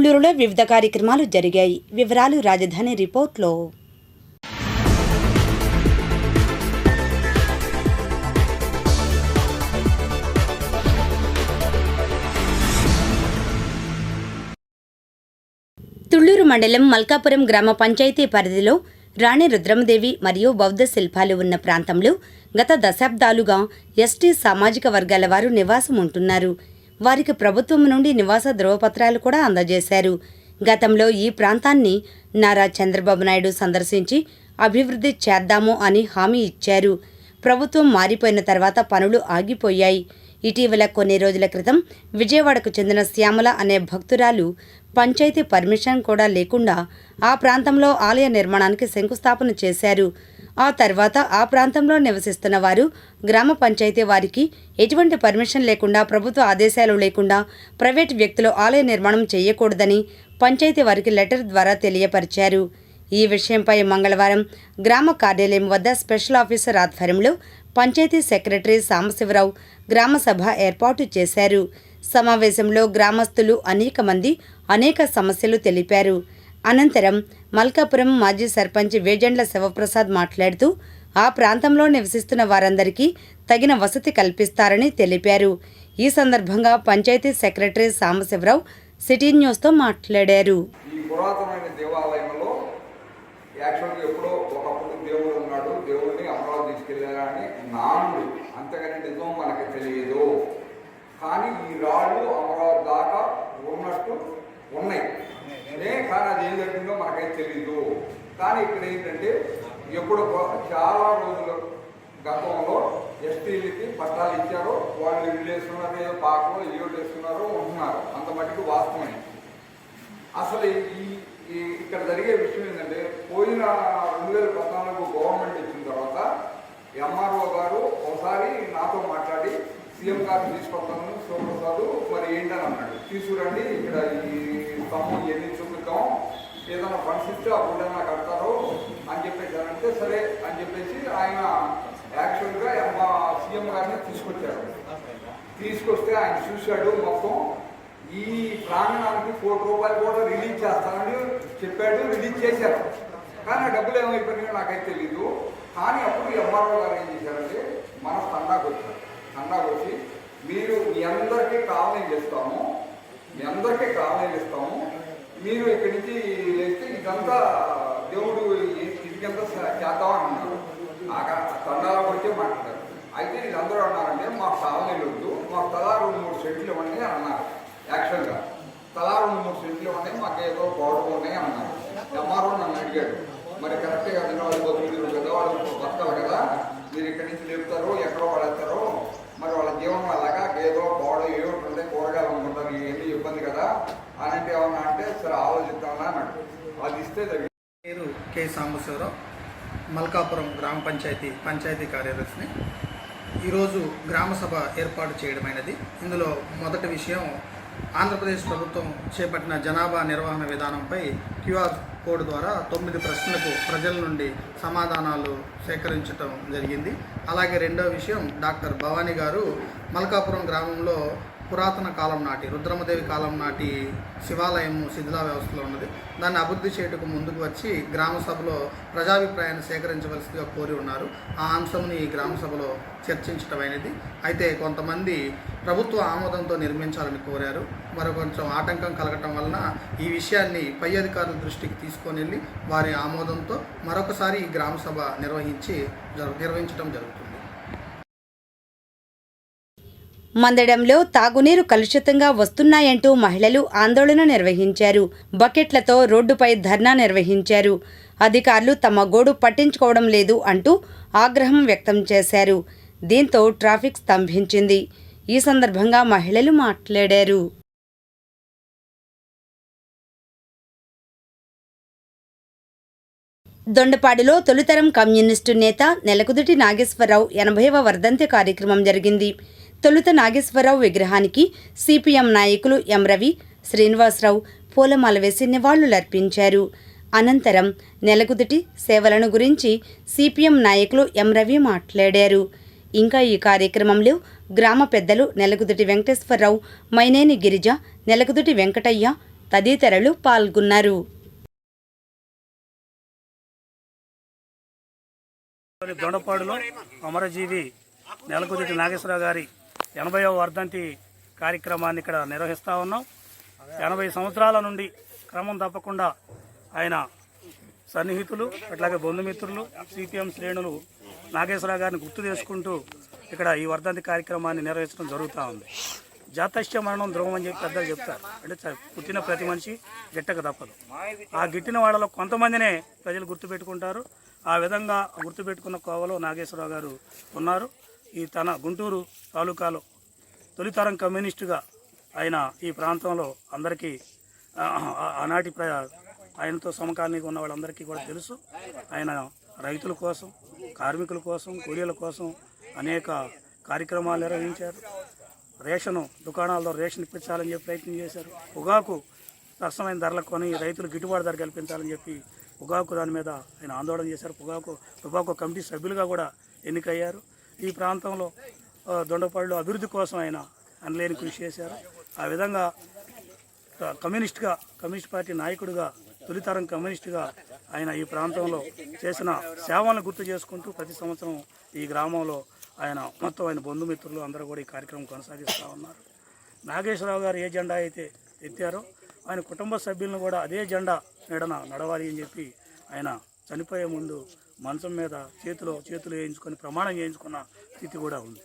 తుళ్ళూరులో వివిధ కార్యక్రమాలు జరిగాయి. వివరాలు రాజధాని రిపోర్ట్లో. తుళ్ళూరు మండలం మల్కాపురం గ్రామ పంచాయతీ పరిధిలో రాణి రుద్రమదేవి మరియు బౌద్ధ శిల్పాలు ఉన్న ప్రాంతంలో గత దశాబ్దాలుగా ఎస్టీ సామాజిక వర్గాల వారు నివాసం ఉంటున్నారు వారికి ప్రభుత్వం నుండి నివాస ధృవపత్రాలు కూడా అందజేశారు. గతంలో ఈ ప్రాంతాన్ని నారా చంద్రబాబు నాయుడు సందర్శించి అభివృద్ధి చేద్దాము అని హామీ ఇచ్చారు. ప్రభుత్వం మారిపోయిన తర్వాత పనులు ఆగిపోయాయి. ఇటీవల కొన్ని రోజుల క్రితం విజయవాడకు చెందిన శ్యామల అనే భక్తురాలు పంచాయతీ పర్మిషన్ కూడా లేకుండా ఆ ప్రాంతంలో ఆలయ నిర్మాణానికి శంకుస్థాపన చేశారు. ఆ తర్వాత ఆ ప్రాంతంలో నివసిస్తున్న వారు గ్రామ పంచాయతీ వారికి ఎటువంటి పర్మిషన్ లేకుండా ప్రభుత్వ ఆదేశాలు లేకుండా ప్రైవేట్ వ్యక్తులు ఆలయ నిర్మాణం చేయకూడదని పంచాయతీ వారికి లెటర్ ద్వారా తెలియపరిచారు. ఈ విషయంపై మంగళవారం గ్రామ కార్యాలయం వద్ద స్పెషల్ ఆఫీసర్ ఆధ్వర్యంలో పంచాయతీ సెక్రటరీ సాంబశివరావు గ్రామ సభ ఏర్పాటు చేశారు. సమావేశంలో గ్రామస్తులు అనేక మంది అనేక సమస్యలు తెలిపారు. అనంతరం మల్కాపురం మాజీ సర్పంచ్ వేజెండ్ల శివప్రసాద్ మాట్లాడుతూ ఆ ప్రాంతంలో నివసిస్తున్న వారందరికీ తగిన వసతి కల్పిస్తారని తెలిపారు. ఈ సందర్భంగా పంచాయతీ సెక్రటరీ సాంబశివరావు సిటీ న్యూస్తో మాట్లాడారు. ఈ పురాతనమైన దేవాలయంలో యాక్చువల్గా ఎప్పుడో ఒకప్పుడు దేవుడు ఉన్నాడు. దేవుడిని అమరావతి తీసుకెళ్ళారని నానుడు. అంతేగాని నిజం మనకు తెలియదు కానీ ఈ రాళ్ళు అమరావతి దాకా ఉన్నట్టు ఉన్నాయి ఏ కానీ అది ఏం జరిగిందో మనకైతే తెలియదు కానీ ఇక్కడ ఏంటంటే ఎప్పుడు చాలా రోజుల గతంలో ఎస్టీలకి పట్టాలు ఇచ్చారు. వాళ్ళు ఇల్లు వేస్తున్నారు ఏదో పాకలో ఇల్లు వేస్తున్నారు ఉంటున్నారు అంత మటుకు వాస్తవమే. అసలు ఈ ఇక్కడ జరిగే విషయం ఏంటంటే పోయిన రెండు వేల పద్నాలుగు గవర్నమెంట్ ఇచ్చిన తర్వాత ఎంఆర్ఓ గారు ఒకసారి నాతో మాట్లాడి సీఎం గారు తీసుకొస్తాను శివప్రసాద్ మరి ఏంటని అన్నాడు. తీసుకురండి ఇక్కడ ఈ స్తంభం ఎన్ని చూపిద్దాం ఏదైనా ఫండ్స్ ఇస్తే అప్పుడు ఏమైనా కడతారు అని చెప్పేసి అంటే సరే అని చెప్పేసి ఆయన యాక్చువల్గా మా సీఎం గారిని తీసుకొచ్చారు. తీసుకొస్తే ఆయన చూశాడు మొత్తం. ఈ ప్రాంగణానికి కోటి రూపాయలు కూడా రిలీజ్ చేస్తానని చెప్పాడు రిలీజ్ చేశారు. కానీ ఆ డబ్బులు ఏమైపోయినాయో నాకైతే తెలీదు. కానీ అప్పుడు ఎంఆర్ఓ గారు ఏం చేశారంటే మన తండాకు వచ్చారు తండాకు వచ్చి మీరు మీ అందరికీ కాలనీలు ఇస్తాము మీ అందరికీ కాలనీలు ఇస్తాము మీరు ఇక్కడి నుంచి లేస్తే ఇదంతా దేవుడు ఇ- ఇదికంతా స- అన్నారు. ఆ తండాలకు వచ్చే మాట్లాడారు. అయితే వీళ్ళందరూ అన్నారంటే మా కాలనీలు వద్దు మాకు తలా రెండు మూడు సెంట్లు ఇవ్వండి అని అన్నారు. యాక్చువల్గా తలా రెండు మూడు సెంట్లు ఇవ్వండి మాకు ఏదో గౌరవం ఉన్నాయి అన్నారు. ఎంఆర్ఓ నన్ను అడిగాడు మరి కరెక్ట్గా అందులో వాళ్ళు బతుకులు? కదా వాళ్ళు బతకాలి కదా మీరు ఇక్కడి నుంచి లేపుతారు ఎక్కడో పడేస్తారు మరి వాళ్ళ జీవనం అలాగా ఏదో గోడ ఏదో ఉంటే కూరగాయలు అనుకుంటారు ఏమి ఇబ్బంది కదా? అని అంటే ఏమన్నా అంటే సరే ఆలోచిద్దామని అన్నాడు. అది ఇస్తే పేరు కె. సాంబశివరావు మల్కాపురం గ్రామ పంచాయతీ పంచాయతీ కార్యదర్శిని. ఈరోజు గ్రామ సభ ఏర్పాటు చేయడమైనది. ఇందులో మొదటి విషయం ఆంధ్రప్రదేశ్ ప్రభుత్వం చేపట్టిన జనాభా నిర్వహణ విధానంపై క్యూఆర్ కోడ్ ద్వారా తొమ్మిది ప్రశ్నలకు ప్రజల నుండి సమాధానాలు సేకరించడం జరిగింది. అలాగే రెండో విషయం డాక్టర్ భవానీ గారు మల్కాపురం గ్రామంలో పురాతన కాలం నాటి రుద్రమదేవి కాలం నాటి శివాలయం శిథిలా వ్యవస్థలో ఉన్నది. దాన్ని అభివృద్ధి చేయటకు ముందుకు వచ్చి గ్రామ సభలో ప్రజాభిప్రాయాన్ని సేకరించవలసిందిగా కోరి ఉన్నారు. ఆ అంశంని ఈ గ్రామ సభలో చర్చించటమైనది. అయితే కొంతమంది ప్రభుత్వ ఆమోదంతో నిర్మించాలని కోరారు. మరో కొంచెం ఆటంకం కలగటం వలన ఈ విషయాన్ని పై అధికారుల దృష్టికి తీసుకొని వెళ్ళి వారి ఆమోదంతో మరొకసారి ఈ గ్రామ సభ నిర్వహించి జరు- నిర్వహించడం జరుగుతుంది. మందడంలో తాగునీరు కలుషితంగా వస్తున్నాయంటూ మహిళలు ఆందోళన నిర్వహించారు. బకెట్లతో రోడ్డుపై ధర్నా నిర్వహించారు. అధికారులు తమ గోడు పట్టించుకోవడం లేదు అంటూ ఆగ్రహం వ్యక్తం చేశారు. దీంతో ట్రాఫిక్ స్తంభించింది. ఈ సందర్భంగా మహిళలు మాట్లాడారు. దొండపాడిలో తొలితరం కమ్యూనిస్టు నేత నెలకుదుటి నాగేశ్వరరావు ఎనభైవ వర్ధంతి కార్యక్రమం జరిగింది. తొలుత నాగేశ్వరరావు విగ్రహానికి సిపిఎం నాయకులు ఎం రవి శ్రీనివాసరావు పూలమాల వేసి నివాళులర్పించారు. అనంతరం నెలకుదుటి సేవలను గురించి సిపిఎం నాయకులు ఎం రవి మాట్లాడారు. ఇంకా ఈ కార్యక్రమంలో గ్రామ పెద్దలు నెలకుదుటి వెంకటేశ్వరరావు మైనేని గిరిజ నెలకుదుటి వెంకటయ్య తదితరులు పాల్గొన్నారు. దొండపాడులో అమరజీవి నెలకొదిటి నాగేశ్వరరావు గారి ఎనభైవ వర్ధంతి కార్యక్రమాన్ని ఇక్కడ నిర్వహిస్తూ ఉన్నాం. ఎనభై సంవత్సరాల నుండి క్రమం తప్పకుండా ఆయన సన్నిహితులు అట్లాగే బంధుమిత్రులు సిపిఎం శ్రేణులు నాగేశ్వరరావు గారిని గుర్తు చేసుకుంటూ ఇక్కడ ఈ వర్ధంతి కార్యక్రమాన్ని నిర్వహించడం జరుగుతూ ఉంది. జాతస్య మరణం ధ్రువం అని చెప్పి పెద్దలు చెప్తారు. అంటే పుట్టిన ప్రతి మనిషి గిట్టక తప్పదు. ఆ గిట్టిన వాళ్ళలో కొంతమందినే ప్రజలు గుర్తుపెట్టుకుంటారు. ఆ విధంగా గుర్తుపెట్టుకున్న కోవలో నాగేశ్వరరావు గారు ఉన్నారు. ఈ తన గుంటూరు తాలూకాలో తొలితరం కమ్యూనిస్టుగా ఆయన ఈ ప్రాంతంలో అందరికీ ఆనాటి ఆయనతో సమకాలీనంగా ఉన్న వాళ్ళందరికీ కూడా తెలుసు. ఆయన రైతుల కోసం కార్మికుల కోసం కూలీల కోసం అనేక కార్యక్రమాలు నిర్వహించారు. రేషను దుకాణాల్లో రేషన్ ఇప్పించాలని చెప్పి ప్రయత్నం చేశారు. పొగాకు సరసమైన ధరలకు కొని రైతులు గిట్టుబాటు ధర కల్పించాలని చెప్పి పొగాకు దాని మీద ఆయన ఆందోళన చేశారు. పొగాకు టొబాకో కమిటీ సభ్యులుగా కూడా ఎన్నికయ్యారు. ఈ ప్రాంతంలో దొండపాడులో అభివృద్ధి కోసం ఆయన అనలేని కృషి చేశారు. ఆ విధంగా కమ్యూనిస్ట్గా కమ్యూనిస్ట్ పార్టీ నాయకుడిగా తొలితరం కమ్యూనిస్ట్గా ఆయన ఈ ప్రాంతంలో చేసిన సేవలను గుర్తు చేసుకుంటూ ప్రతి సంవత్సరం ఈ గ్రామంలో ఆయన మొత్తం ఆయన బంధుమిత్రులు అందరూ కూడా ఈ కార్యక్రమం కొనసాగిస్తూ ఉన్నారు. నాగేశ్వరరావు గారు ఏ జెండా అయితే ఎత్తారో ఆయన కుటుంబ సభ్యులను కూడా అదే జెండా నీడన నడవాలి అని చెప్పి ఆయన చనిపోయే ముందు మంచం మీద చేతిలో చేతులు వేయించుకొని ప్రమాణం చేయించుకున్న స్థితి కూడా ఉంది.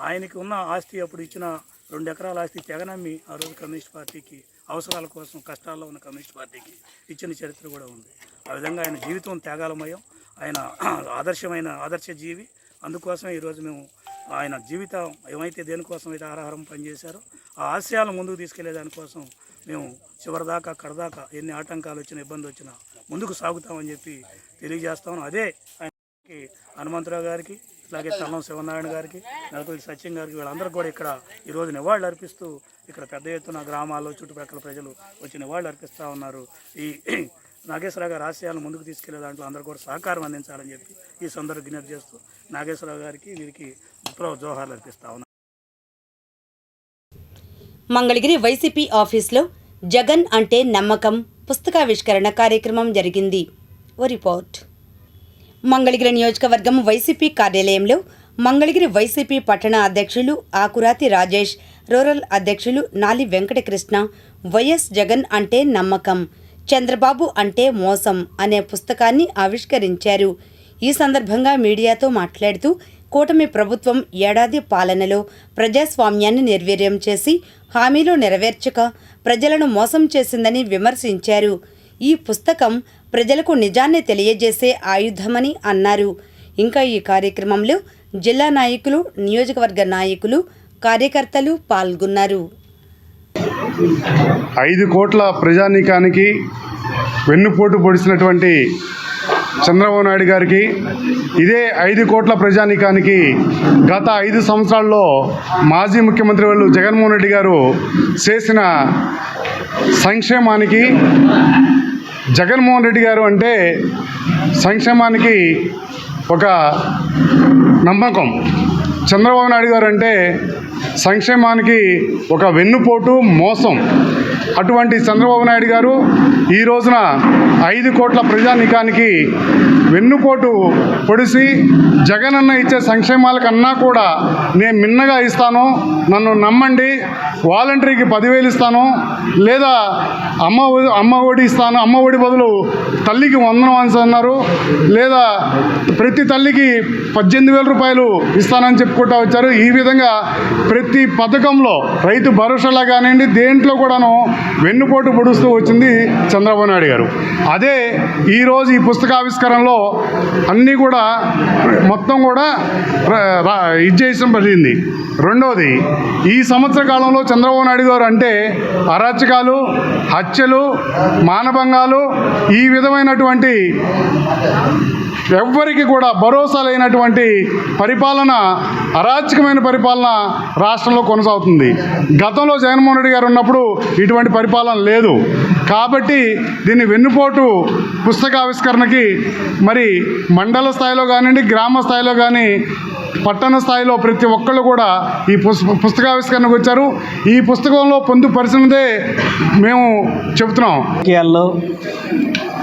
ఆయనకి ఉన్న ఆస్తి అప్పుడు ఇచ్చిన రెండు ఎకరాల ఆస్తి తెగనమ్మి ఆ రోజు కమ్యూనిస్ట్ పార్టీకి అవసరాల కోసం కష్టాల్లో ఉన్న కమ్యూనిస్ట్ పార్టీకి ఇచ్చిన చరిత్ర కూడా ఉంది. ఆ విధంగా ఆయన జీవితం త్యాగాలమయం. ఆయన ఆదర్శమైన ఆదర్శ జీవి. అందుకోసమే ఈరోజు మేము ఆయన జీవితం ఏమైతే దేనికోసం అయితే ఆహారం పనిచేశారో ఆ ఆశయాలను ముందుకు తీసుకెళ్ళే దానికోసం మేము చివరిదాకా కడదాకా ఎన్ని ఆటంకాలు వచ్చినా ఇబ్బంది వచ్చినా ముందుకు సాగుతామని చెప్పి తెలియజేస్తాం అదే ఆయనకి హనుమంతరావు గారికి అలాగే తల్లం శివనారాయణ గారికి నెలకొల్లి సత్యం గారికి వీళ్ళందరూ కూడా ఇక్కడ ఈరోజు నివాళులు అర్పిస్తూ ఇక్కడ పెద్ద ఎత్తున గ్రామాల్లో చుట్టుపక్కల ప్రజలు వచ్చి నివాళులు అర్పిస్తూ ఉన్నారు. ఈ నాగేశ్వరరావు గారి ఆశయాలను ముందుకు తీసుకెళ్ళే దాంట్లో అందరూ కూడా సహకారం అందించాలని చెప్పి ఈ సందర్భ విజ్ఞప్తి చేస్తూ నాగేశ్వరరావు గారికి వీరికి విప్లవ జోహార్లు అర్పిస్తా ఉన్నాను మంగళగిరి వైసీపీ ఆఫీస్లో జగన్ అంటే నమ్మకం పుస్తకావిష్కరణ కార్యక్రమం జరిగింది. ఓ రిపోర్ట్. మంగళగిరి నియోజకవర్గం వైసీపీ కార్యాలయంలో మంగళగిరి వైసీపీ పట్టణ అధ్యక్షులు ఆకురాతి రాజేష్ రూరల్ అధ్యక్షులు నాలి వెంకటకృష్ణ వైఎస్ జగన్ అంటే నమ్మకం చంద్రబాబు అంటే మోసం అనే పుస్తకాన్ని ఆవిష్కరించారు. ఈ సందర్భంగా మీడియాతో మాట్లాడుతూ కూటమి ప్రభుత్వం ఏడాది పాలనలో ప్రజాస్వామ్యాన్ని నిర్వీర్యం చేసి హామీలు నెరవేర్చక ప్రజలను మోసం చేసిందని విమర్శించారు. ఈ పుస్తకం ప్రజలకు నిజాన్ని తెలియజేసే ఆయుధమని అన్నారు. ఇంకా ఈ కార్యక్రమంలో జిల్లా నాయకులు నియోజకవర్గ నాయకులు కార్యకర్తలు పాల్గొన్నారు. ఐదు కోట్ల ప్రజానీకానికి వెన్నుపోటు పొడిచినటువంటి చంద్రబాబు నాయుడు గారికి ఇదే ఐదు కోట్ల ప్రజానీకానికి గత ఐదు సంవత్సరాల్లో మాజీ ముఖ్యమంత్రి వాళ్ళు జగన్మోహన్ రెడ్డి గారు చేసిన సంక్షేమానికి జగన్మోహన్ రెడ్డి గారు అంటే సంక్షేమానికి ఒక నమ్మకం. చంద్రబాబు నాయుడు గారు అంటే సంక్షేమానికి ఒక వెన్నుపోటు మోసం. అటువంటి చంద్రబాబు నాయుడు గారు ఈ రోజున ఐదు కోట్ల ప్రజానికానికి వెన్నుపోటు పొడిసి జగనన్న ఇచ్చే సంక్షేమాల కన్నా కూడా నేను మిన్నగా ఇస్తాను. నన్ను నమ్మండి. వాలంటరీకి పదివేలు ఇస్తాను. లేదా అమ్మ అమ్మ ఒడి ఇస్తాను. అమ్మ ఒడి బదులు తల్లికి వందనం అని అన్నారు లేదా ప్రతి తల్లికి పద్దెనిమిది వేల రూపాయలు ఇస్తానని చెప్పుకుంటా వచ్చారు. ఈ విధంగా ప్రతి పథకంలో రైతు భరోసాలా కానివ్వండి దేంట్లో కూడాను వెన్నుపోటు పొడుస్తూ వచ్చింది చంద్రబాబు నాయుడు గారు. అదే ఈరోజు ఈ పుస్తకావిష్కరణలో అన్నీ కూడా మొత్తం కూడా ర- రా- ఇది జరిగింది రెండవది ఈ సంవత్సర కాలంలో చంద్రబాబు నాయుడు గారు అంటే అరాచకాలు హత్యలు మానభంగాలు ఈ విధమైనటువంటి ఎవ్వరికి కూడా భరోసా లేనటువంటి పరిపాలన అరాచకమైన పరిపాలన రాష్ట్రంలో కొనసాగుతుంది. గతంలో జగన్మోహన్ రెడ్డి గారు ఉన్నప్పుడు ఇటువంటి పరిపాలన లేదు. కాబట్టి దీన్ని వెన్నుపోటు పుస్తకావిష్కరణకి మరి మండల స్థాయిలో కానివ్వండి గ్రామ స్థాయిలో కానీ పట్టణ స్థాయిలో ప్రతి ఒక్కళ్ళు కూడా ఈ పుస్ పుస్తకావిష్కరణకు వచ్చారు. ఈ పుస్తకంలో పొందుపరిచినదే మేము చెబుతున్నాం. రాజకీయాల్లో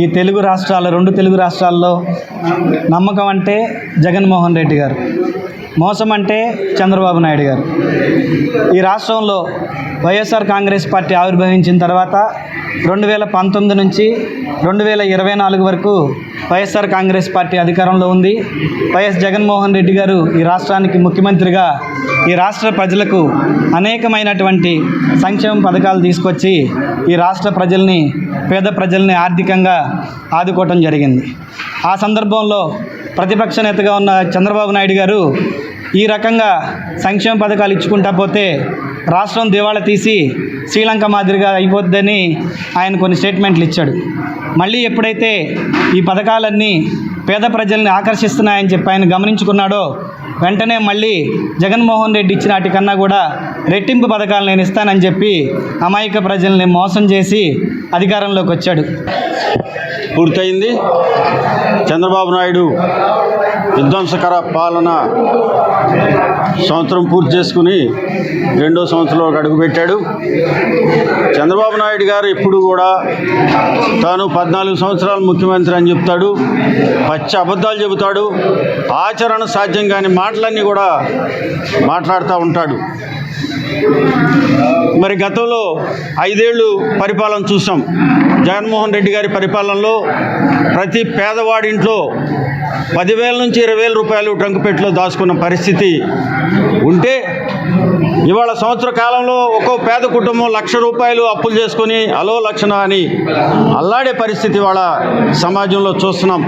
ఈ తెలుగు రాష్ట్రాల రెండు తెలుగు రాష్ట్రాల్లో నమ్మకం అంటే జగన్మోహన్ రెడ్డి గారు. మోసం అంటే చంద్రబాబు నాయుడు గారు. ఈ రాష్ట్రంలో వైఎస్ఆర్ కాంగ్రెస్ పార్టీ ఆవిర్భవించిన తర్వాత రెండు వేల పంతొమ్మిది నుంచి రెండు వేల ఇరవై నాలుగు వరకు వైఎస్ఆర్ కాంగ్రెస్ పార్టీ అధికారంలో ఉంది. వైఎస్ జగన్మోహన్ రెడ్డి గారు ఈ రాష్ట్రానికి ముఖ్యమంత్రిగా ఈ రాష్ట్ర ప్రజలకు అనేకమైనటువంటి సంక్షేమ పథకాలు తీసుకొచ్చి ఈ రాష్ట్ర ప్రజల్ని పేద ప్రజల్ని ఆర్థికంగా ఆదుకోవటం జరిగింది. ఆ సందర్భంలో ప్రతిపక్ష నేతగా ఉన్న చంద్రబాబు నాయుడు గారు ఈ రకంగా సంక్షేమ పథకాలు ఇచ్చుకుంటా పోతే రాష్ట్రం దివాళా తీసి శ్రీలంక మాదిరిగా అయిపోద్దని ఆయన కొన్ని స్టేట్మెంట్లు ఇచ్చాడు. మళ్ళీ ఎప్పుడైతే ఈ పథకాలన్నీ పేద ప్రజల్ని ఆకర్షిస్తున్నాయని చెప్పి ఆయన గమనించుకున్నాడో వెంటనే మళ్ళీ జగన్మోహన్ రెడ్డి ఇచ్చిన వాటికన్నా కూడా రెట్టింపు పథకాలు నేను ఇస్తానని చెప్పి అమాయక ప్రజల్ని మోసం చేసి అధికారంలోకి వచ్చాడు. పూర్తయింది. చంద్రబాబు నాయుడు విధ్వంసకర పాలన సంవత్సరం పూర్తి చేసుకుని రెండో సంవత్సరంలోకి అడుగుపెట్టాడు. చంద్రబాబు నాయుడు గారు ఎప్పుడు కూడా తాను పద్నాలుగు సంవత్సరాలు ముఖ్యమంత్రి అని చెప్తాడు పచ్చి అబద్ధాలు చెబుతాడు ఆచరణ సాధ్యం కాని మాటలన్నీ కూడా మాట్లాడుతూ ఉంటాడు. మరి గతంలో ఐదేళ్ళు పరిపాలన చూసాం. జగన్మోహన్ రెడ్డి గారి పరిపాలనలో ప్రతి పేదవాడింట్లో పదివేల నుంచి ఇరవై వేల రూపాయలు ట్రంకుపెట్టులో దాచుకున్న పరిస్థితి ఉంటే ఇవాళ సంవత్సర కాలంలో ఒక్కో పేద కుటుంబం లక్ష రూపాయలు అప్పులు చేసుకొని అలో లక్షణ అని అల్లాడే పరిస్థితి వాళ్ళ సమాజంలో చూస్తున్నాం.